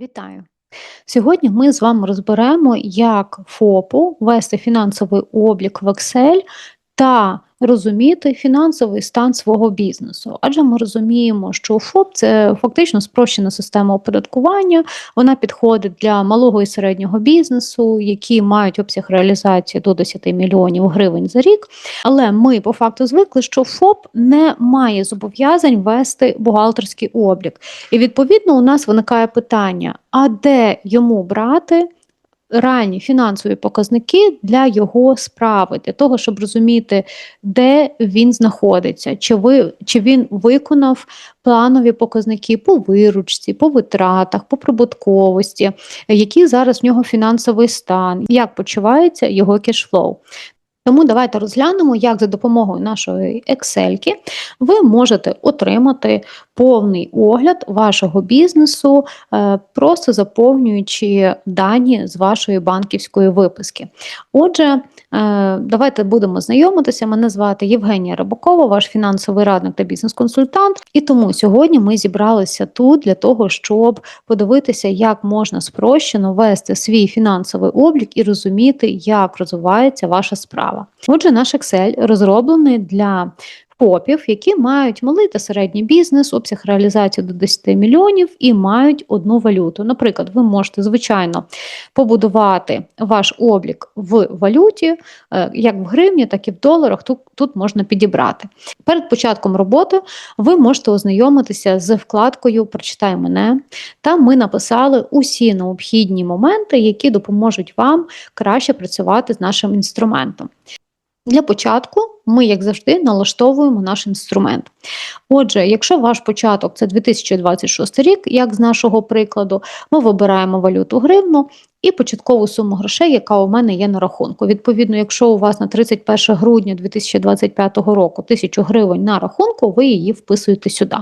Вітаю! Сьогодні ми з вами розберемо, як ФОПу вести фінансовий облік в Excel та розуміти фінансовий стан свого бізнесу. Адже ми розуміємо, що ФОП це фактично спрощена система оподаткування, вона підходить для малого і середнього бізнесу, які мають обсяг реалізації до 10 мільйонів гривень за рік. Але ми по факту звикли, що ФОП не має зобов'язань вести бухгалтерський облік. І відповідно у нас виникає питання: а де йому брати? Реальні фінансові показники для його справи, для того, щоб розуміти, де він знаходиться, чи ви чи він виконав планові показники по виручці, по витратах, по прибутковості, який зараз в нього фінансовий стан, як почувається його кешфлоу. Тому давайте розглянемо, як за допомогою нашої Excel ви можете отримати повний огляд вашого бізнесу, е, просто заповнюючи дані з вашої банківської виписки. Отже, давайте будемо знайомитися. Мене звати Євгенія Рибакова, ваш фінансовий радник та бізнес-консультант. І тому сьогодні ми зібралися тут для того, щоб подивитися, як можна спрощено вести свій фінансовий облік і розуміти, як розвивається ваша справа. Отже, наш Excel розроблений для ФОПів, які мають малий та середній бізнес, обсяг реалізації до 10 мільйонів і мають одну валюту. Наприклад, ви можете, звичайно, побудувати ваш облік в валюті, е, як в гривні, так і в доларах. Тут, тут можна підібрати. Перед початком роботи ви можете ознайомитися з вкладкою Прочитай мене. Там ми написали усі необхідні моменти, які допоможуть вам краще працювати з нашим інструментом. Для початку ми, як завжди, налаштовуємо наш інструмент. Отже, якщо ваш початок це 2026 рік, як з нашого прикладу, ми вибираємо валюту гривну і початкову суму грошей, яка у мене є на рахунку. Відповідно, якщо у вас на 31 грудня 2025 року 1000 гривень на рахунку, ви її вписуєте сюди.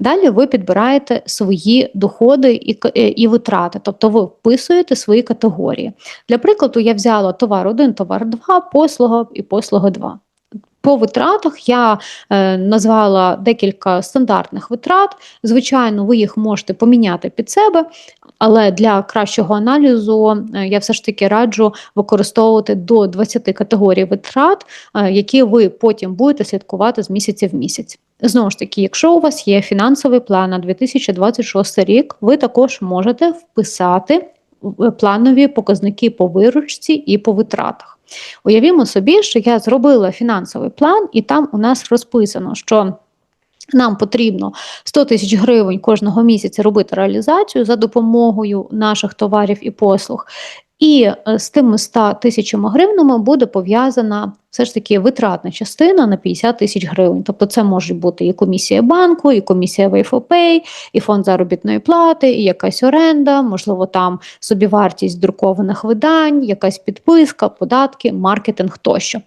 Далі ви підбираєте свої доходи і е, і витрати, тобто ви вписуєте свої категорії. Для прикладу, я взяла товар 1, товар 2, послуга і послуга 2. По витратах я е, назвала декілька стандартних витрат. Звичайно, ви їх можете поміняти під себе, але для кращого аналізу е, я все ж таки раджу використовувати до 20 категорій витрат, е, які ви потім будете слідкувати з місяця в місяць. Знову ж таки, якщо у вас є фінансовий план на 2026 рік, ви також можете вписати планові показники по виручці і по витратах. Уявімо собі, що я зробила фінансовий план, і там у нас розписано, що нам потрібно 100 тисяч гривень кожного місяця робити реалізацію за допомогою наших товарів і послуг. І е, з тими 100 тисячами гривнами буде пов'язана все ж таки витратна частина на 50 тисяч гривень. Тобто це може бути і комісія банку, і комісія Wayfopay, і фонд заробітної плати, і якась оренда, можливо, там собівартість друкованих видань, якась підписка, податки, маркетинг тощо.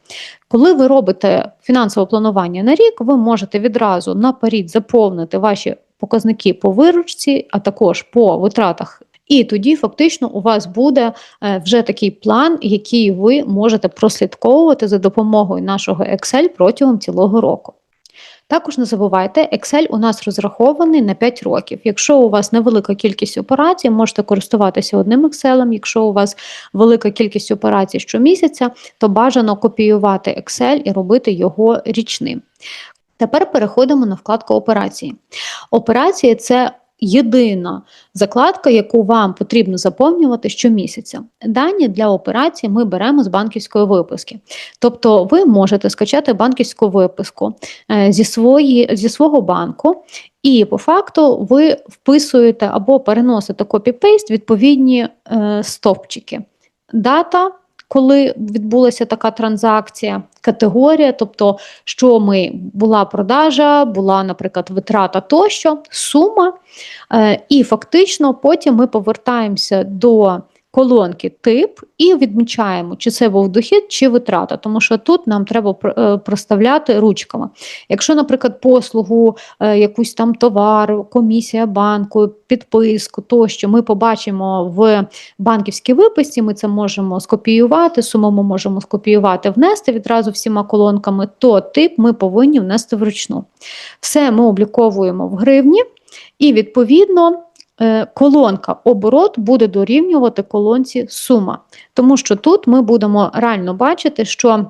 Коли ви робите фінансове планування на рік, ви можете відразу наперед заповнити ваші показники по виручці, а також по витратах і тоді фактично у вас буде е, вже такий план, який ви можете прослідковувати за допомогою нашого Excel протягом цілого року. Також не забувайте, Excel у нас розрахований на 5 років. Якщо у вас невелика кількість операцій, можете користуватися одним Excel. Якщо у вас велика кількість операцій щомісяця, то бажано копіювати Excel і робити його річним. Тепер переходимо на вкладку операції. Операції це єдина закладка, яку вам потрібно заповнювати щомісяця. Дані для операції ми беремо з банківської виписки. Тобто ви можете скачати банківську виписку е, зі, свої, зі свого банку. І по факту ви вписуєте або переносите копі-пейст відповідні е, стовпчики. Дата, коли відбулася така транзакція, категорія, тобто, що ми була продажа, була, наприклад, витрата тощо, сума, е, і фактично потім ми повертаємося до колонки тип і відмічаємо, чи це був дохід, чи витрата, тому що тут нам треба е, проставляти ручками. Якщо, наприклад, послугу, е, якусь там товар, комісія банку, підписку тощо, ми побачимо в банківській виписці, ми це можемо скопіювати, суму ми можемо скопіювати, внести відразу всіма колонками, то тип ми повинні внести вручну. Все ми обліковуємо в гривні, і відповідно колонка оборот буде дорівнювати колонці сума. Тому що тут ми будемо реально бачити, що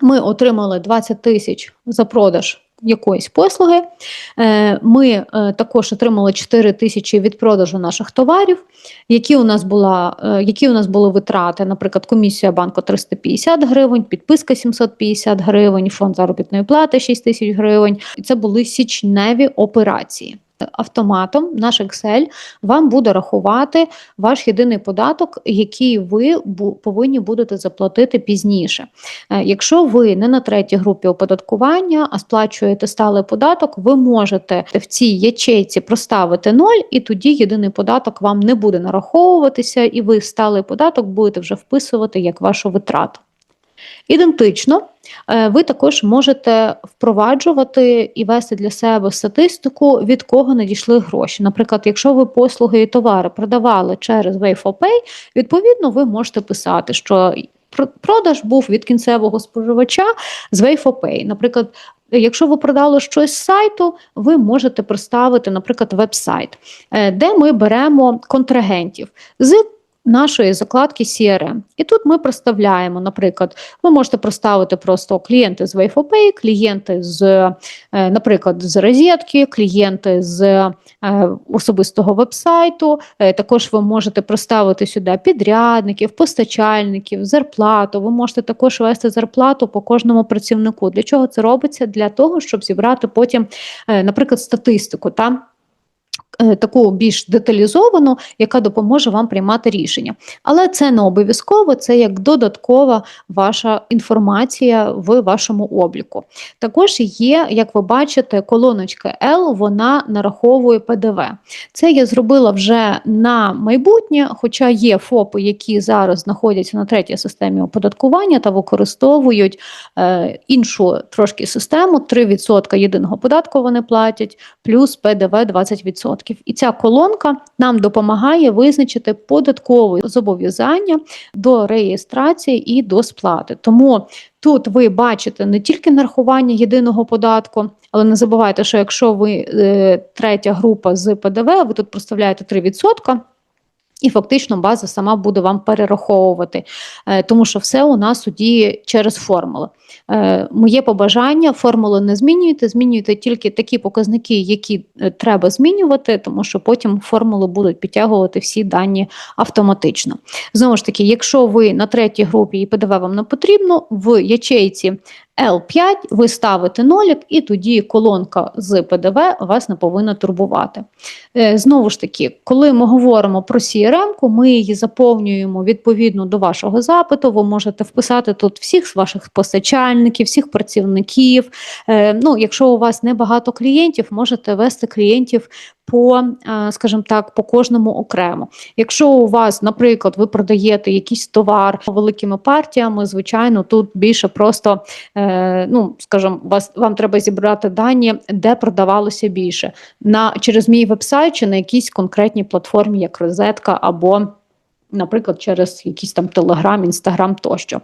ми отримали 20 тисяч за продаж якоїсь послуги. Е, Ми е, також отримали 4 тисячі від продажу наших товарів, які у нас була, е, які у нас були витрати, наприклад, комісія банку 350 гривень, підписка 750 гривень, фонд заробітної плати 6 тисяч гривень. І це були січневі операції. Автоматом наш Excel вам буде рахувати ваш єдиний податок, який ви повинні будете заплатити пізніше. Е, Якщо ви не на третій групі оподаткування, а сплачуєте сталий податок, ви можете в цій ячейці проставити 0, і тоді єдиний податок вам не буде нараховуватися, і ви сталий податок будете вже вписувати як вашу витрату. Ідентично, е, ви також можете впроваджувати і вести для себе статистику, від кого надійшли гроші. Наприклад, якщо ви послуги і товари продавали через Wayfopay, відповідно, ви можете писати, що про- продаж був від кінцевого споживача з Wayfopay. Наприклад, якщо ви продали щось з сайту, ви можете проставити, наприклад, веб-сайт, е, де ми беремо контрагентів з нашої закладки CRM. І тут ми проставляємо, наприклад, ви можете проставити просто клієнти з Wayfopay, клієнти з, е, наприклад, з розетки, клієнти з е, особистого вебсайту. Е, Також ви можете проставити сюди підрядників, постачальників, зарплату. Ви можете також вести зарплату по кожному працівнику. Для чого це робиться? Для того, щоб зібрати потім, наприклад, статистику. Та? Е, Таку більш деталізовану, яка допоможе вам приймати рішення. Але це не обов'язково, це як додаткова ваша інформація в вашому обліку. Також є, як ви бачите, колоночка L, вона нараховує ПДВ. Це я зробила вже на майбутнє, хоча є ФОПи, які зараз знаходяться на третій системі оподаткування та використовують е, іншу трошки систему, 3% єдиного податку вони платять, плюс ПДВ 20%. І ця колонка нам допомагає визначити податкове зобов'язання до реєстрації і до сплати. Тому тут ви бачите не тільки нарахування єдиного податку, але не забувайте, що якщо ви е, третя група з ПДВ, ви тут проставляєте 3%. І фактично база сама буде вам перераховувати, е, тому що все у нас діє через формули. Е, Моє побажання формули не змінюйте, змінюйте тільки такі показники, які е, треба змінювати, тому що потім формули будуть підтягувати всі дані автоматично. Знову ж таки, якщо ви на третій групі і ПДВ вам не потрібно, в ячейці L5 ви ставите нолік, і тоді колонка з ПДВ вас не повинна турбувати. Е, Знову ж таки, коли ми говоримо про CRM, ми її заповнюємо відповідно до вашого запиту. Ви можете вписати тут всіх ваших постачальників, всіх працівників. Е, Ну, якщо у вас небагато клієнтів, можете вести клієнтів по, е, скажімо так, по кожному окремо. Якщо у вас, наприклад, ви продаєте якийсь товар великими партіями, звичайно, тут більше просто, е, ну скажімо, вас вам треба зібрати дані, де продавалося більше на через мій вебсайт чи на якійсь конкретній платформі, як розетка або. Наприклад, через якийсь там Телеграм, Інстаграм тощо.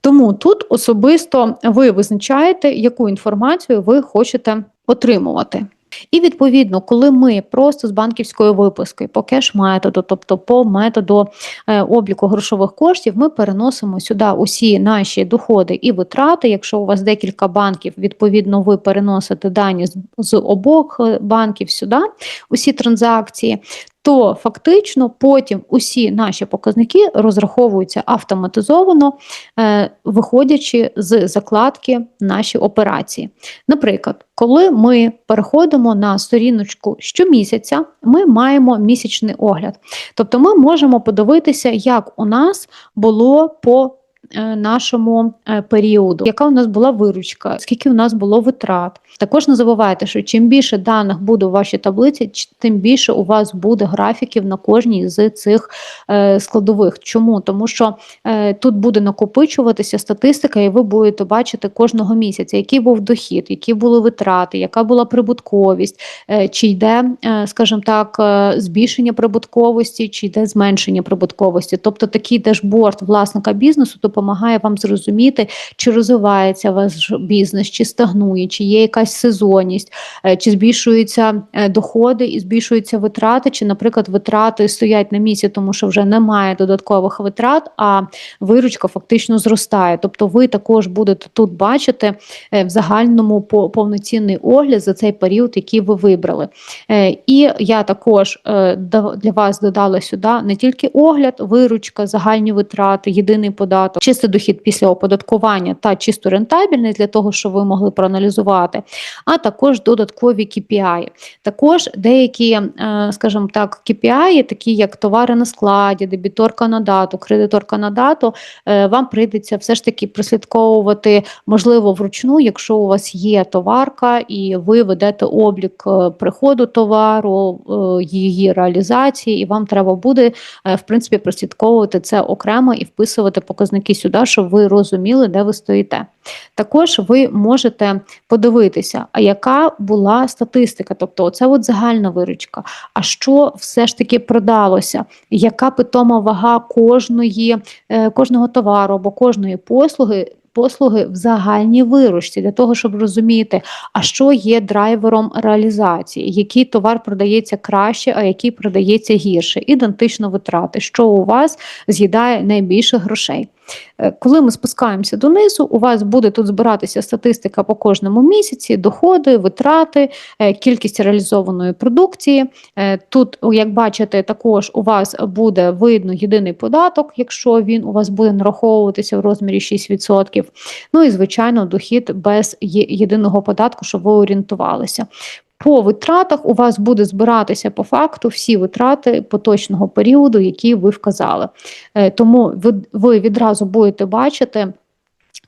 Тому тут особисто ви визначаєте, яку інформацію ви хочете отримувати. І відповідно, коли ми просто з банківської випискою по кеш-методу, тобто по методу е, обліку грошових коштів, ми переносимо сюди усі наші доходи і витрати. Якщо у вас декілька банків, відповідно, ви переносите дані з, з обох е, банків сюди, усі транзакції. То фактично потім усі наші показники розраховуються автоматизовано, е, виходячи з закладки наші операції. Наприклад, коли ми переходимо на сторіночку щомісяця, ми маємо місячний огляд. Тобто ми можемо подивитися, як у нас було по нашому е, періоду, яка у нас була виручка, скільки у нас було витрат. Також не забувайте, що чим більше даних буде у вашій таблиці, тим більше у вас буде графіків на кожній з цих е, складових. Чому? Тому що е, тут буде накопичуватися статистика, і ви будете бачити кожного місяця, який був дохід, які були витрати, яка була прибутковість, е, чи йде, е, скажімо так, е, збільшення прибутковості, чи йде зменшення прибутковості. Тобто такий дешборд власника бізнесу допомагає допомагає вам зрозуміти, чи розвивається ваш бізнес, чи стагнує, чи є якась сезонність, е, чи збільшуються е, доходи і збільшуються витрати, чи, наприклад, витрати стоять на місці, тому що вже немає додаткових витрат, а виручка фактично зростає. Тобто, ви також будете тут бачити е, в загальному повноцінний огляд за цей період, який ви вибрали. І я також для вас додала сюди не тільки огляд, виручка, загальні витрати, єдиний податок, чистий дохід після оподаткування та чисто рентабельність для того, щоб ви могли проаналізувати, а також додаткові KPI. Також деякі, е, скажімо так, KPI, такі як товари на складі, дебіторка на дату, кредиторка на дату, е, вам прийдеться все ж таки прослідковувати, можливо, вручну, якщо у вас є товарка і ви ведете облік е, приходу товару, її реалізації, і вам треба буде в принципі прослідковувати це окремо і вписувати показники сюди, щоб ви розуміли, де ви стоїте. Також ви можете подивитися, а яка була статистика, тобто це от загальна виручка. А що все ж таки продалося? Яка питома вага кожної, е, кожного товару або кожної послуги? Послуги в загальній виручці для того, щоб розуміти, а що є драйвером реалізації, який товар продається краще, а який продається гірше, ідентично витрати, що у вас з'їдає найбільше грошей. Е, Коли ми спускаємося донизу, у вас буде тут збиратися статистика по кожному місяці, доходи, витрати, е, кількість реалізованої продукції. Е, Тут, як бачите, також у вас буде видно єдиний податок, якщо він у вас буде нараховуватися в розмірі 6%. Ну і, звичайно, дохід без єдиного податку, щоб ви орієнтувалися. По витратах у вас буде збиратися по факту всі витрати поточного періоду, які ви вказали. Е, Тому ви, ви відразу будете бачити.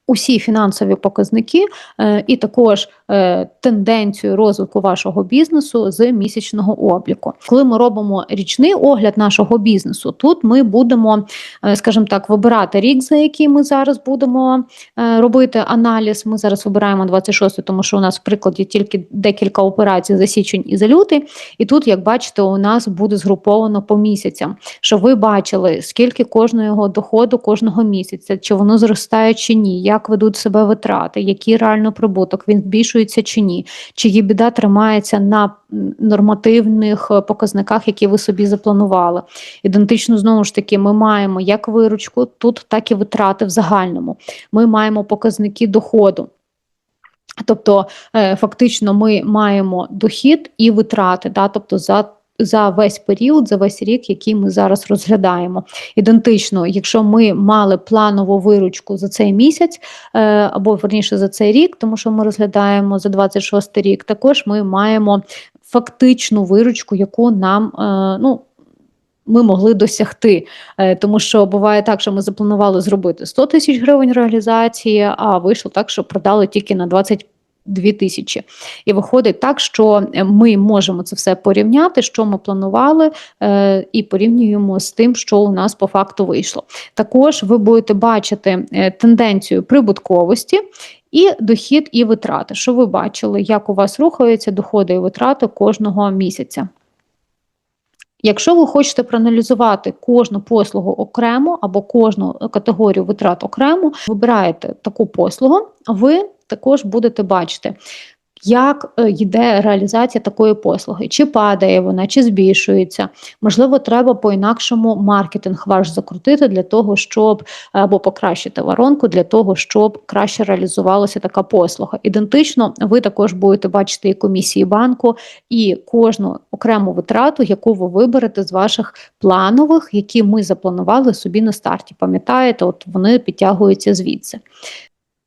Усі фінансові показники е, і також е, тенденцію розвитку вашого бізнесу з місячного обліку. Коли ми робимо річний огляд нашого бізнесу, тут ми будемо, е, скажімо так, вибирати рік, за який ми зараз будемо робити аналіз. Ми зараз вибираємо 26, тому що у нас в прикладі тільки декілька операцій за січень і за лютий. І тут, як бачите, у нас буде згруповано по місяцям, щоб ви бачили, скільки кожного доходу кожного місяця, чи воно зростає чи ні, як ведуть себе витрати, який реально прибуток, він збільшується чи ні, чи її біда тримається на нормативних е, показниках, які ви собі запланували. Ідентично знову ж таки, ми маємо як виручку, тут так і витрати в загальному. Ми маємо показники доходу. Тобто, е, фактично, ми маємо дохід і витрати, да, тобто за за весь період, за весь рік, який ми зараз розглядаємо. Ідентично, якщо ми мали планову виручку за цей місяць, е, або верніше за цей рік, тому що ми розглядаємо за 26 рік, також ми маємо фактичну виручку, яку нам е, ну. Ми могли досягти, е, тому що буває так, що ми запланували зробити 100 тисяч гривень реалізації, а вийшло так, що продали тільки на 25 2000. І виходить так, що е, ми можемо це все порівняти, що ми планували, е, і порівнюємо з тим, що у нас по факту вийшло. Також ви будете бачити е, тенденцію прибутковості. І дохід і витрати, що ви бачили, як у вас рухаються доходи і витрати кожного місяця. Якщо ви хочете проаналізувати кожну послугу окремо або кожну категорію витрат окремо, вибираєте таку послугу, ви також будете бачити, як е, йде реалізація такої послуги, чи падає вона, чи збільшується. Можливо, треба по-інакшому маркетинг ваш закрутити для того, щоб або покращити воронку для того, щоб краще реалізувалася така послуга. Ідентично, ви також будете бачити і комісії банку, і кожну окрему витрату, яку ви виберете з ваших планових, які ми запланували собі на старті. Пам'ятаєте, от вони підтягуються звідси.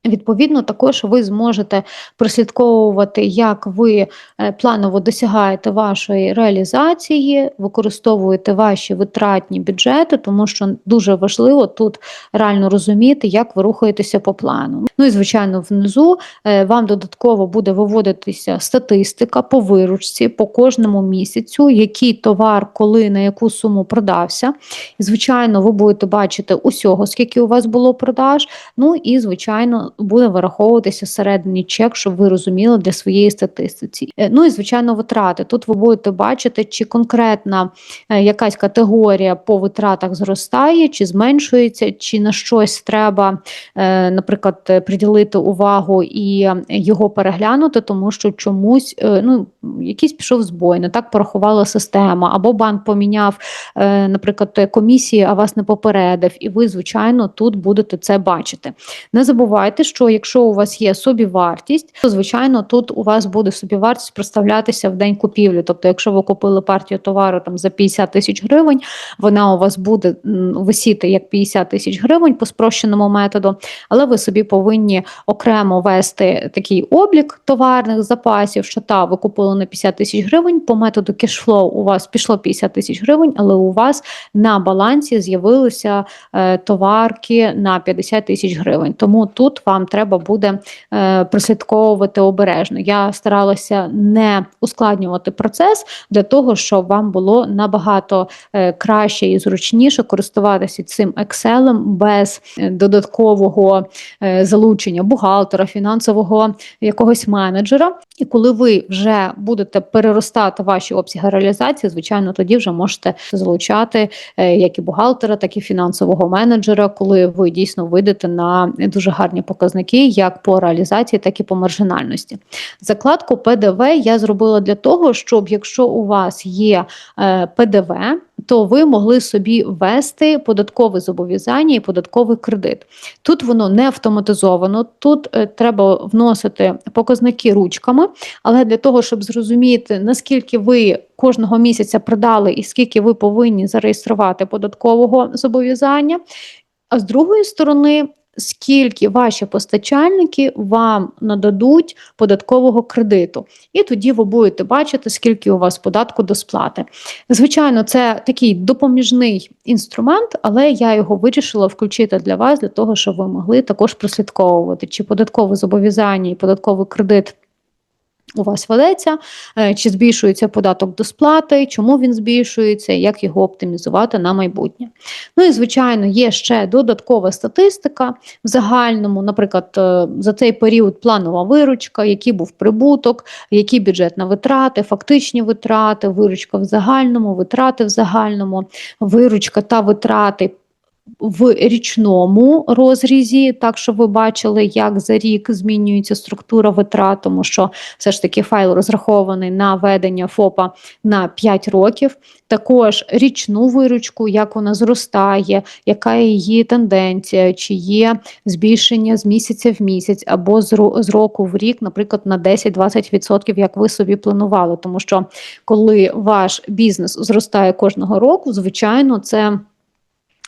Відповідно, також ви зможете прослідковувати, як ви е, планово досягаєте вашої реалізації, використовуєте ваші витратні бюджети, тому що дуже важливо тут реально розуміти, як ви рухаєтеся по плану. Ну і звичайно, внизу е, вам додатково буде виводитися статистика по виручці по кожному місяцю, який товар, коли на яку суму продався. І, звичайно, ви будете бачити усього, скільки у вас було продаж. Ну і звичайно, буде вираховуватися всередині чек, щоб ви розуміли для своєї статистиці. Е, Ну і звичайно, витрати. Тут ви будете бачити, чи конкретна е, якась категорія по витратах зростає, чи зменшується, чи на щось треба, е, наприклад, приділити увагу і його переглянути, тому що чомусь ну, якийсь пішов збой, не так порахувала система, або банк поміняв, наприклад, комісії, а вас не попередив, і ви, звичайно, тут будете це бачити. Не забувайте, що якщо у вас є собівартість, то звичайно тут у вас буде собівартість проставлятися в день купівлі. Тобто, якщо ви купили партію товару там за 50 тисяч гривень, вона у вас буде висіти як 50 тисяч гривень по спрощеному методу, але ви собі повинні окремо вести такий облік товарних запасів, що та ви купили на 50 тисяч гривень. По методу кешфлоу у вас пішло 50 тисяч гривень, але у вас на балансі з'явилися е, товарки на 50 тисяч гривень. Тому тут вам треба буде е, прослідковувати обережно. Я старалася не ускладнювати процес для того, щоб вам було набагато е, краще і зручніше користуватися цим Excel без е, додаткового залучення бухгалтера, фінансового якогось менеджера. І коли ви вже будете переростати ваші обсяги реалізації, звичайно, тоді вже можете залучати е, як і бухгалтера, так і фінансового менеджера, коли ви дійсно вийдете на дуже гарні показники, як по реалізації, так і по маржинальності. Закладку ПДВ я зробила для того, щоб якщо у вас є е, ПДВ, то ви могли собі ввести податкове зобов'язання і податковий кредит. Тут воно не автоматизовано, тут е, треба вносити показники ручками, але для того, щоб зрозуміти, наскільки ви кожного місяця продали і скільки ви повинні зареєструвати податкового зобов'язання. А з другої сторони, скільки ваші постачальники вам нададуть податкового кредиту, і тоді ви будете бачити, скільки у вас податку до сплати. Звичайно, це такий допоміжний інструмент, але я його вирішила включити для вас, для того, щоб ви могли також прослідковувати, чи податкове зобов'язання і податковий кредит. У вас ведеться, е, чи збільшується податок до сплати, чому він збільшується, як його оптимізувати на майбутнє. Ну і звичайно, є ще додаткова статистика в загальному, наприклад, е, за цей період планова виручка, який був прибуток, які бюджетні витрати, фактичні витрати, виручка в загальному, витрати в загальному, виручка та витрати. В річному розрізі, так що ви бачили, як за рік змінюється структура витрат, тому що все ж таки файл розрахований на ведення ФОПа на 5 років. Також річну виручку, як вона зростає, яка її тенденція, чи є збільшення з місяця в місяць, або з року в рік, наприклад, на 10-20%, як ви собі планували. Тому що коли ваш бізнес зростає кожного року, звичайно, це.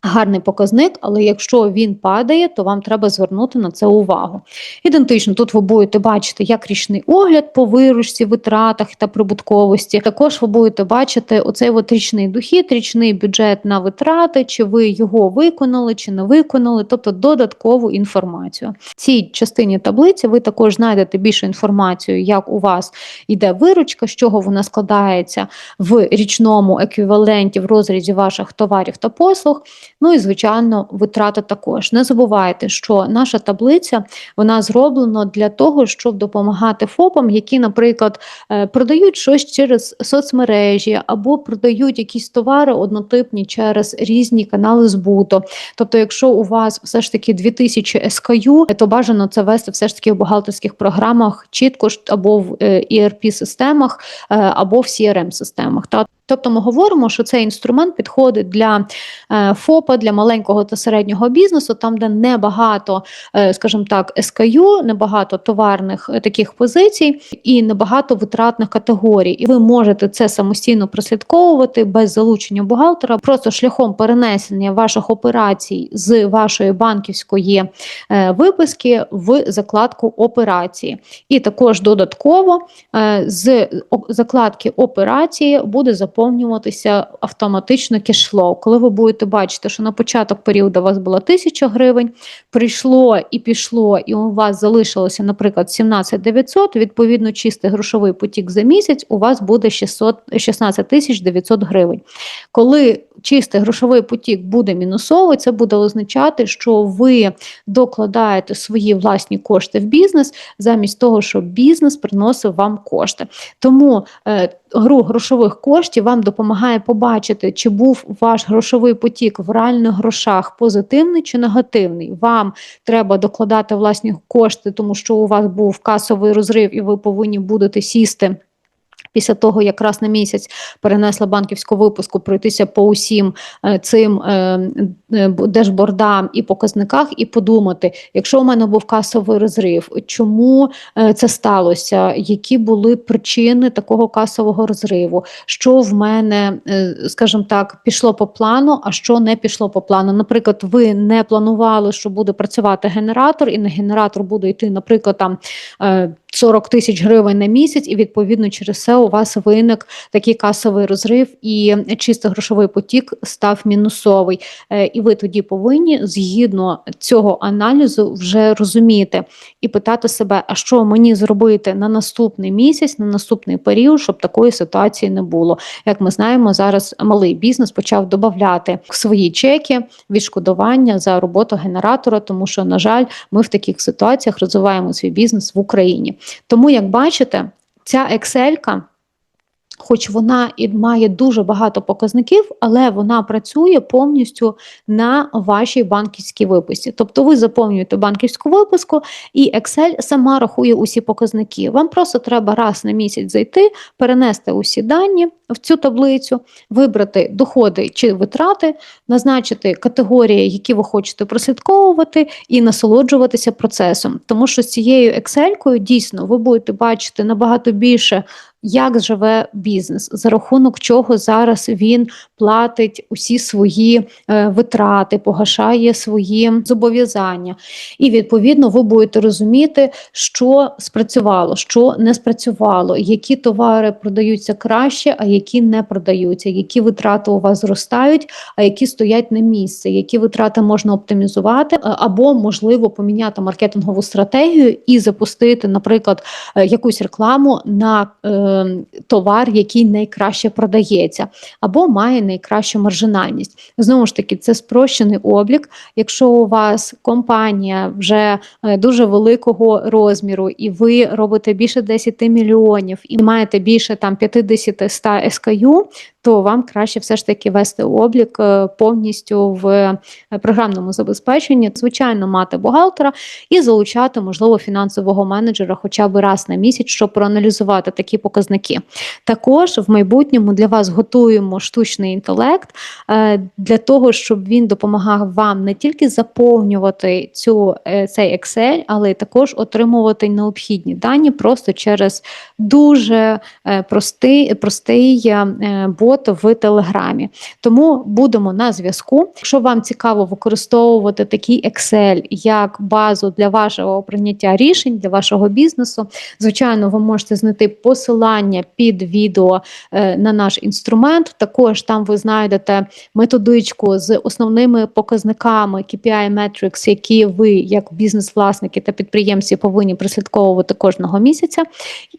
Гарний показник, але якщо він падає, то вам треба звернути на це увагу. Ідентично, тут ви будете бачити як річний огляд по виручці, витратах та прибутковості. Також ви будете бачити оцей от річний дохід, річний бюджет на витрати, чи ви його виконали, чи не виконали, тобто додаткову інформацію. В цій частині таблиці ви також знайдете більше інформацію, як у вас йде виручка, з чого вона складається в річному еквіваленті в розрізі ваших товарів та послуг. Ну і звичайно, витрати також. Не забувайте, що наша таблиця вона зроблена для того, щоб допомагати ФОПам, які, наприклад, е, продають щось через соцмережі або продають якісь товари однотипні через різні канали збуту. Тобто, якщо у вас все ж таки 2000 SKU, то бажано це вести все ж таки в бухгалтерських програмах, чітко ж або в erp системах або в crm системах Та Тобто ми говоримо, що цей інструмент підходить для е, ФОПа, для маленького та середнього бізнесу, там, де небагато, е, скажімо так, SKU, небагато товарних е, таких позицій і небагато витратних категорій. І ви можете це самостійно прослідковувати без залучення бухгалтера, просто шляхом перенесення ваших операцій з вашої банківської виписки в закладку операції. І також додатково з закладки операції буде записано заповнюватися автоматично кешфлоу. Коли ви будете бачити, що на початок періоду у вас було 1000 гривень, прийшло і пішло, і у вас залишилося, наприклад, 17 900, відповідно, чистий грошовий потік за місяць у вас буде 600, 16 тисяч 900 гривень. Коли чистий грошовий потік буде мінусовий, це буде означати, що ви докладаєте свої власні кошти в бізнес, замість того, щоб бізнес приносив вам кошти. Тому е, гру грошових коштів вам допомагає побачити, чи був ваш грошовий потік в реальних грошах позитивний чи негативний. Вам треба докладати власні кошти, тому що у вас був касовий розрив, і ви повинні будете сісти. Після того, як раз на місяць перенесла банківську випуску, пройтися по усім е, цим е, е, дешбордам і показниках, і подумати, якщо у мене був касовий розрив, чому це сталося? Які були причини такого касового розриву? Що в мене, скажімо так, пішло по плану, а що не пішло по плану? Наприклад, ви не планували, що буде працювати генератор, і на генератор буде йти, наприклад, там. Е, 40 тисяч гривень на місяць, і відповідно через це у вас виник такий касовий розрив, і чисто грошовий потік став мінусовий. Е, і ви тоді повинні згідно цього аналізу вже розуміти і питати себе, а що мені зробити на наступний місяць, на наступний період, щоб такої ситуації не було. Як ми знаємо, зараз малий бізнес почав додати свої чеки, відшкодування за роботу генератора, тому що, на жаль, ми в таких ситуаціях розвиваємо свій бізнес в Україні. Тому, як бачите, ця Excel, хоч вона і має дуже багато показників, але вона працює повністю на вашій банківській виписці. Тобто ви заповнюєте банківську виписку, і Excel сама рахує усі показники. Вам просто треба раз на місяць зайти, перенести усі дані в цю таблицю, вибрати доходи чи витрати, назначити категорії, які ви хочете прослідковувати, і насолоджуватися процесом. Тому що з цією Excel дійсно ви будете бачити набагато більше як живе бізнес, за рахунок чого зараз він платить усі свої е, витрати, погашає свої зобов'язання. І відповідно ви будете розуміти, що спрацювало, що не спрацювало, які товари продаються краще, а які не продаються, які витрати у вас зростають, а які стоять на місці, які витрати можна оптимізувати, е, або можливо поміняти маркетингову стратегію і запустити, наприклад, е, якусь рекламу на Ем, товар, який найкраще продається, або має найкращу маржинальність. Знову ж таки, це спрощений облік. Якщо у вас компанія вже е, дуже великого розміру, і ви робите більше 10 мільйонів і маєте більше там 50-100 SKU, то вам краще все ж таки вести облік е, повністю в е, програмному забезпеченні, звичайно, мати бухгалтера і залучати, можливо, фінансового менеджера хоча б раз на місяць, щоб проаналізувати такі показники. Також в майбутньому для вас готуємо штучний інтелект е, для того, щоб він допомагав вам не тільки заповнювати цю цей Excel, але й також отримувати необхідні дані просто через дуже простий, простий бот бот в Телеграмі. Тому будемо на зв'язку. Якщо вам цікаво використовувати такий Excel як базу для вашого прийняття рішень, для вашого бізнесу, звичайно, ви можете знайти посилання під відео е, на наш інструмент. Також там ви знайдете методичку з основними показниками KPI Metrics, які ви, як бізнес-власники та підприємці, повинні прислідковувати кожного місяця.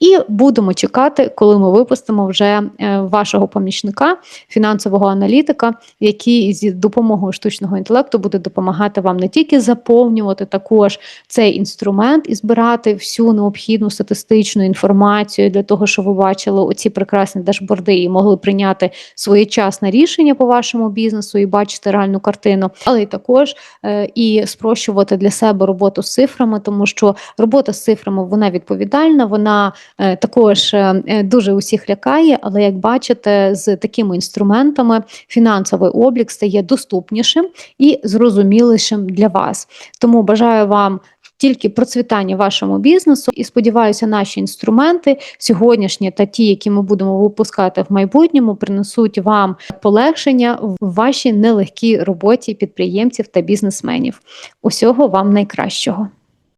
І будемо чекати, коли ми випустимо вже е, вашого помічника помічника, фінансового аналітика, який з допомогою штучного інтелекту буде допомагати вам не тільки заповнювати також цей інструмент і збирати всю необхідну статистичну інформацію для того, щоб ви бачили оці прекрасні дашборди і могли прийняти своєчасне рішення по вашому бізнесу і бачити реальну картину, але й також е, і спрощувати для себе роботу з цифрами, тому що робота з цифрами вона відповідальна, вона е, також е, е дуже усіх лякає, але як бачите, такими інструментами фінансовий облік стає доступнішим і зрозумілішим для вас. Тому бажаю вам. Тільки процвітання вашому бізнесу, і сподіваюся, наші інструменти сьогоднішні та ті, які ми будемо випускати в майбутньому, принесуть вам полегшення в вашій нелегкій роботі підприємців та бізнесменів. Усього вам найкращого.